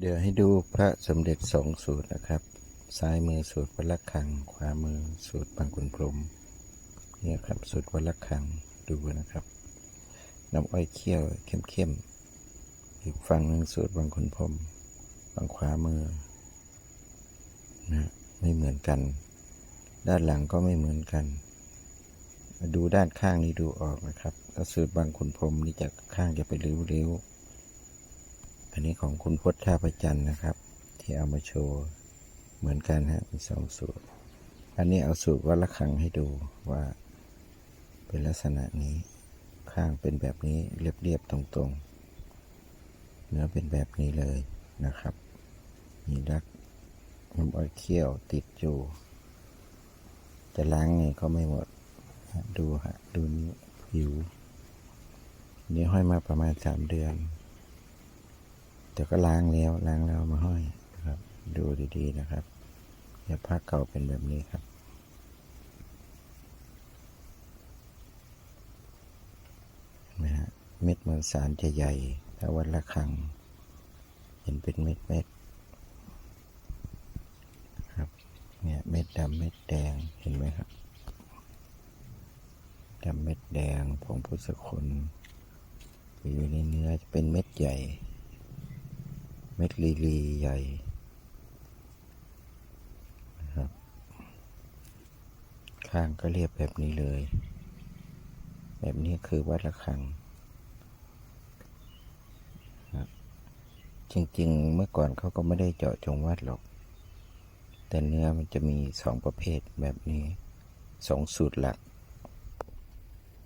เดี๋ยวให้ดูพระสมเด็จสองสูตรนะครับ ซ้ายมือสูตรวัลคัง ขวามือสูตรบางขุนพรมเนี่ยครับสูตรวัลคังดูนะครับน้ำอ้อยเคี่ยวเข้มๆอีกฝั่งหนึ่งสูตรบางขุนพรมบางขวามือนะไม่เหมือนกัน ด้านหลังก็ไม่เหมือนกัน ดูด้านข้างนี้ดูออกนะครับสูตรบางขุนพรมนี่จะข้างจะไปริ้วๆ อันนี้ของคุณพจน์ท่าประจันนะครับ ที่เอามาโชว์เหมือนกันฮะมีสองสูตร อันนี้เอาสูตรวัดละคังให้ดูว่า เป็นลักษณะนี้ข้างเป็นแบบนี้เรียบๆตรงๆ เนื้อเป็นแบบนี้เลยนะครับ มีรักน้ำอ้อยเคี่ยวติดอยู่ จะล้างไงก็ไม่หมด ดูฮะดูนี้ผิว นี่ห้อยมาประมาณสามเดือน แต่ก็ล้างแล้วล้างแล้วมาห้อยนะครับ ดูดีๆนะครับอย่าผ้าเก่าเป็นแบบนี้ครับเห็นไหมฮะเม็ดมวลสารจะใหญ่ถ้าวันละครั้งเห็นเป็นเม็ดเม็ดครับเนี่ยเม็ดดำเม็ดแดงเห็นไหมครับดำเม็ดแดงผงพุทธคุณอยู่ในเนื้อจะเป็นเม็ดใหญ่ เม็ดลีลีใหญ่นะครับข้างก็เรียบแบบนี้เลย แบบนี้คือวัดระฆังครับจริงๆ เมื่อก่อนเขาก็ไม่ได้เจาะจงวัดหรอก แต่เนื้อมันจะมีสองประเภทแบบนี้สองสูตรหลัก